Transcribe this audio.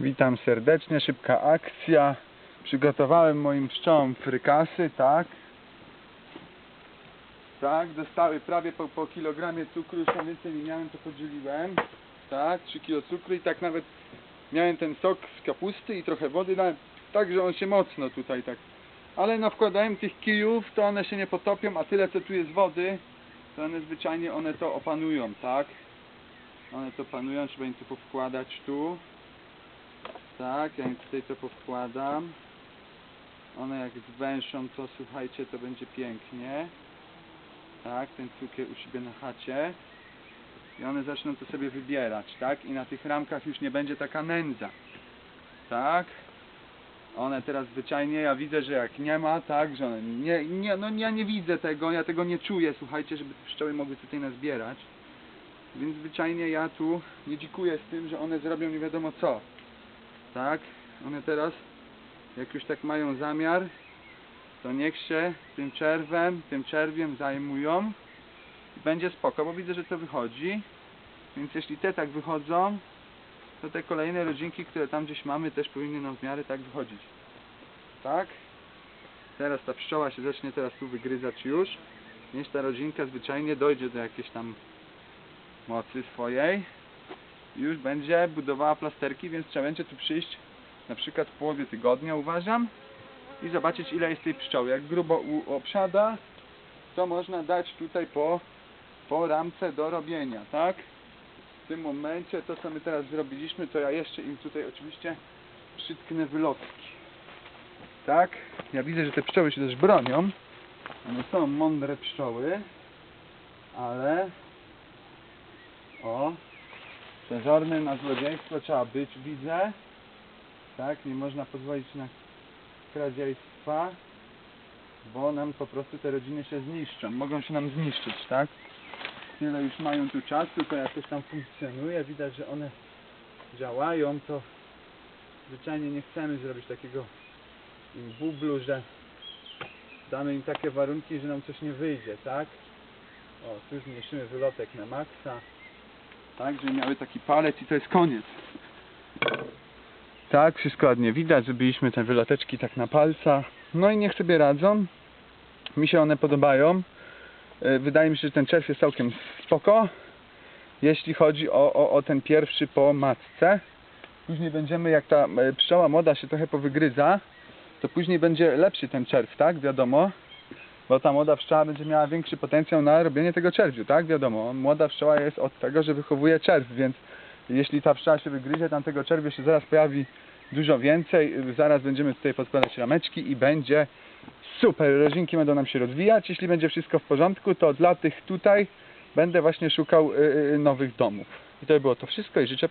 Witam serdecznie, szybka akcja. Przygotowałem moim pszczołom frykasy, tak? Tak, dostały prawie po, po kilogramie cukru, już tam więcej nie miałem, to podzieliłem. Tak, 3 kg cukru i tak nawet miałem ten sok z kapusty i trochę wody dałem, tak, że on się mocno tutaj tak. Ale no wkładałem tych kijów, to one się nie potopią, a tyle co tu jest wody, to one zwyczajnie one to opanują, tak? One to panują, trzeba im to powkładać tu. Tak, ja im tutaj to powkładam. One jak zwęszą, to słuchajcie, to będzie pięknie. Tak, ten cukier u siebie na chacie. I one zaczną to sobie wybierać, tak? I na tych ramkach już nie będzie taka nędza. Tak? One teraz zwyczajnie, ja widzę, że jak nie ma, tak, że one nie, nie, no ja nie widzę tego, ja tego nie czuję, słuchajcie, żeby pszczoły mogły tutaj nazbierać. Więc zwyczajnie ja tu nie dzikuję z tym, że one zrobią nie wiadomo co. Tak? One teraz, jak już tak mają zamiar, to niech się tym czerwem, tym czerwiem zajmują będzie spoko, bo widzę, że to wychodzi. Więc jeśli te tak wychodzą, to te kolejne rodzinki, które tam gdzieś mamy, też powinny nam w miarę tak wychodzić. Tak? Teraz ta pszczoła się zacznie teraz tu wygryzać już. Niech ta rodzinka zwyczajnie dojdzie do jakiejś tam mocy swojej. Już będzie budowała plasterki, więc trzeba będzie tu przyjść na przykład w połowie tygodnia uważam i zobaczyć ile jest tej pszczoły. Jak grubo obsiada, to można dać tutaj po, po ramce do robienia, tak? W tym momencie to co my teraz zrobiliśmy, to ja jeszcze im tutaj oczywiście przytknę wylotki. Tak? Ja widzę, że te pszczoły się też bronią. One są mądre pszczoły, ale przezorny na złodziejstwo trzeba być, widzę. Tak, nie można pozwolić na kradziejstwa, bo nam po prostu te rodziny się zniszczą. Mogą się nam zniszczyć, tak? Tyle już mają tu czasu, to jakoś tam funkcjonuje, widać, że one działają, to zwyczajnie nie chcemy zrobić takiego bublu, że damy im takie warunki, że nam coś nie wyjdzie, tak? O, tu zmniejszymy wylotek na maksa. Tak, żeby miały taki palec i to jest koniec. Tak, wszystko ładnie widać, zrobiliśmy te wyloteczki tak na palca. No i niech sobie radzą. Mi się one podobają. E, Wydaje mi się, że ten czerw jest całkiem spoko. Jeśli chodzi o, o, o ten pierwszy po matce. Później będziemy, jak ta e, pszczoła młoda się trochę powygryza, to później będzie lepszy ten czerw, tak? Wiadomo. Bo ta młoda pszczoła będzie miała większy potencjał na robienie tego czerwiu, tak? Wiadomo. Młoda pszczoła jest od tego, że wychowuje czerw, więc jeśli ta pszczoła się wygryzie, tam tego czerwiu się zaraz pojawi dużo więcej. Zaraz będziemy tutaj podkładać rameczki i będzie super. Rodzinki będą nam się rozwijać. Jeśli będzie wszystko w porządku, to dla tych tutaj będę właśnie szukał y, y, nowych domów. I to by było to wszystko i życzę